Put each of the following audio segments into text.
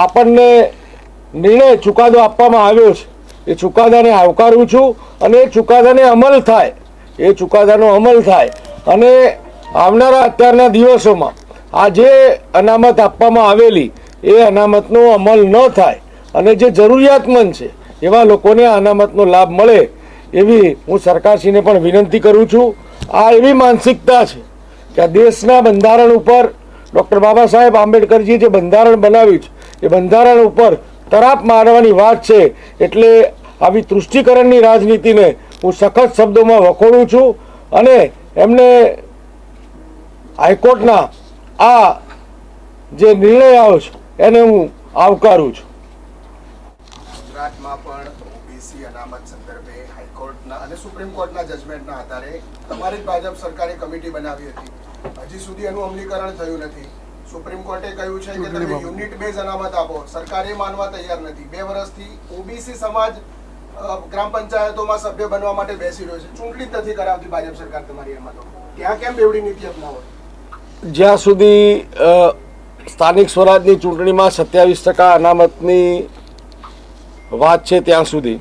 આપણને નિર્ણય ચુકાદો આપવામાં આવ્યો છે. એ ચુકાદાને આવકારું છું અને એ ચુકાદાને અમલ થાય. એ ચુકાદાનો અમલ થાય. અને આવનારા અત્યારના દિવસોમાં આ જે અનામત આપવામાં આવેલી, એ અનામતનો અમલ ન થાય અને જે જરૂરિયાતમંદ છે, એવા લોકોને અનામતનો લાભ મળે એવી હું સરકારશ્રીને પણ વિનંતી કરું છું. આ એવી માનસિકતા છે કે દેશના બંધારણ ઉપર ડૉક્ટર બાબા સાહેબ આંબેડકરજીએ જે બંધારણ બનાવ્યું છે એ બંધારણ ઉપર તરાપ મારવાની વાત છે. એટલે આવી તૃષ્ટિકરણની રાજનીતિને હું સખત શબ્દોમાં વખોડું છું અને એમને હાઈકોર્ટના આ જે નિર્ણય આવ્યો છે, એને હું આવકારું છું. ગુજરાતમાં પણ ઓબીસી અનામત સંદર્ભે હાઈકોર્ટના અને સુપ્રીમ કોર્ટના જજમેન્ટના આધારે તમારી ભાજપ સરકારે કમિટી બનાવી હતી. હજી સુધી એનું અમલીકરણ થયું નથી. સુપ્રીમ કોર્ટે કહ્યું છે કે તમે યુનિટ બેઝ અનામત આપો. સરકાર એ માનવા તૈયાર નથી. બે વર્ષથી ઓબીસી સમાજ ગ્રામ પંચાયતોમાં સભ્ય બનવા માટે બેસી રહ્યો છે. ચૂંટણી નથી કરાવતી ભાજપ સરકાર તમારી એમાં તો. ત્યાં કેમ બેવડી નીતિ અપનાવો? જ્યાં સુધી સ્થાનિક સ્વરાજની ચૂંટણીમાં સત્યાવીસ ટકા અનામતની વાત છે ત્યાં સુધી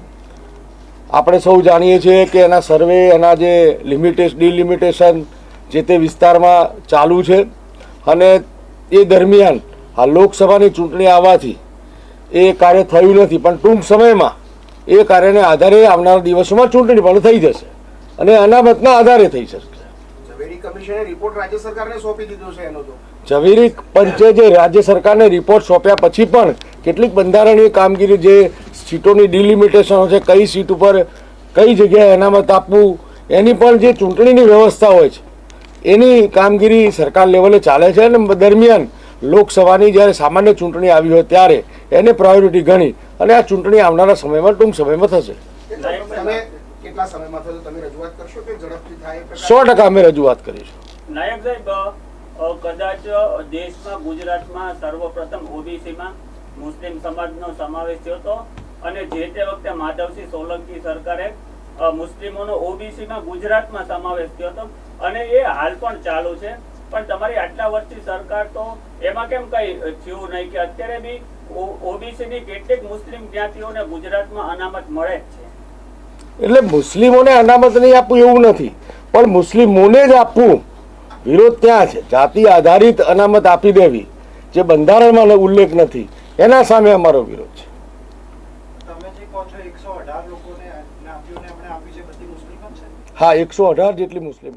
આપણે સૌ જાણીએ છીએ કે એના સર્વે એના જે લિમિટેશ ડિલિમિટેશન જે તે વિસ્તારમાં ચાલુ છે અને એ દરમિયાન આ લોકસભાની ચૂંટણી આવવાથી એ કાર્ય થયું નથી. પણ ટૂંક સમયમાં એ કાર્યને આધારે આવનારા દિવસોમાં ચૂંટણી પણ થઈ જશે અને અનામતના આધારે થઈ શકશે. ઝવેરી તો. ઝવેરી પંચે જે રાજ્ય સરકારને રિપોર્ટ સોંપ્યા પછી પણ કેટલીક બંધારણીય કામગીરી જે સીટોની ડિલિમિટેશનો છે કઈ સીટ ઉપર કઈ જગ્યાએ અનામત આપવું એની પણ જે ચૂંટણીની વ્યવસ્થા હોય છે એની કામગીરી સરકાર લેવલે ચાલે છે અને દરમિયાન લોકસભાની જ્યારે સામાન્ય ચૂંટણી આવી હોય ત્યારે એને પ્રાયોરિટી ગણી અને આ ચૂંટણી આવનારા સમયમાં ટૂંક સમયમાં થશે. તમે કેટલા સમયમાં થશે? તમે રજૂઆત કરશો કે ઝડપથી થાય એ પ્રકારે? સો ટકા અમે રજૂઆત કરીશું. નાયક સાહેબ કદાચ દેશમાં ગુજરાતમાં સર્વપ્રથમ ઓબીસીમાં મુસ્લિમ સમાજનો સમાવેશ થયો હતો અને જે તે વખતે માધવસિંહ સોલંકી સરકારે મુસ્લિમોનો ઓબીસીમાં ગુજરાતમાં સમાવેશ થયો હતો. અને એ હાલ પણ ચાલુ છે. પણ તમારી આટલા વર્ષથી સરકાર તો એમાં કેમ કઈ થયું નહીં કે અત્યારે બી ઓબીસીની કેટલીક મુસ્લિમ જ્ઞાતિઓને ગુજરાતમાં અનામત મળે જ છે. એટલે મુસ્લિમોને અનામત નહીં આપવું એવું નથી. પણ મુસ્લિમોને જ આપવું. વિરોધ ત્યાં છે? જાતિ આધારિત અનામત આપી દેવી જે બંધારણમાં ઉલ્લેખ નથી. એના સામે અમારો વિરોધ છે. હા એકસો અઢાર જેટલી મુસ્લિમ